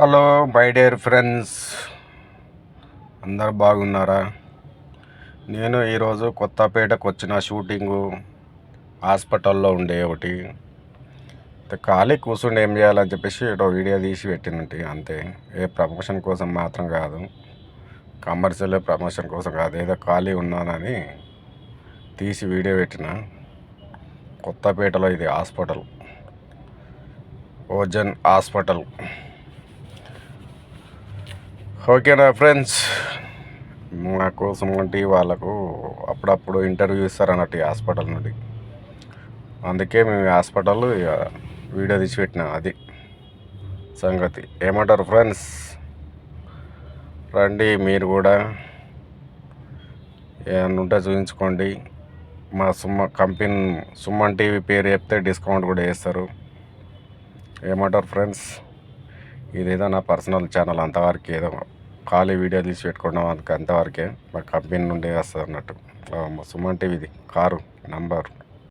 Hello my dear friends. అందరు బాగున్నారా? నేను ఈరోజు కొత్తపేటకు వచ్చిన షూటింగు హాస్పిటల్లో ఉండే ఒకటి. ఖాళీ కూర్చుండి ఏం చేయాలని చెప్పేసి ఏదో వీడియో తీసి పెట్టినట్టు అంతే. ఏ ప్రమోషన్ కోసం మాత్రం కాదు. కమర్షియల్ ప్రమోషన్ కోసం కాదు. ఏదో ఖాళీ ఉన్నానని తీసి వీడియో పెట్టిన. కొత్తపేటలో ఇది హాస్పిటల్. Ozone hospital. ఓకేనా ఫ్రెండ్స్? మా కోసం వంటి వాళ్ళకు అప్పుడప్పుడు ఇంటర్వ్యూ ఇస్తారు అన్నట్టు హాస్పిటల్ నుండి. అందుకే మేము హాస్పిటల్ ఇక వీడియో తీసి పెట్టినాం అది సంగతి. ఏమంటారు ఫ్రెండ్స్? రండి మీరు కూడా. ఏమన్నా ఉంటే చూపించుకోండి మా సుమ్మ కంపెనీ సుమ్మన్ టీవీ పేరు చెప్తే డిస్కౌంట్ కూడా వేస్తారు. ఏమంటారు ఫ్రెండ్స్? ఇదేదో నా పర్సనల్ ఛానల్ అంతవరకు ఏదో ఖాళీ వీడియో తీసి పెట్టుకోవడం అందుకు అంతవరకే. మా కంపెనీ నుండి వస్తుంది అన్నట్టు సుమన్ టీవీది కారు నంబర్.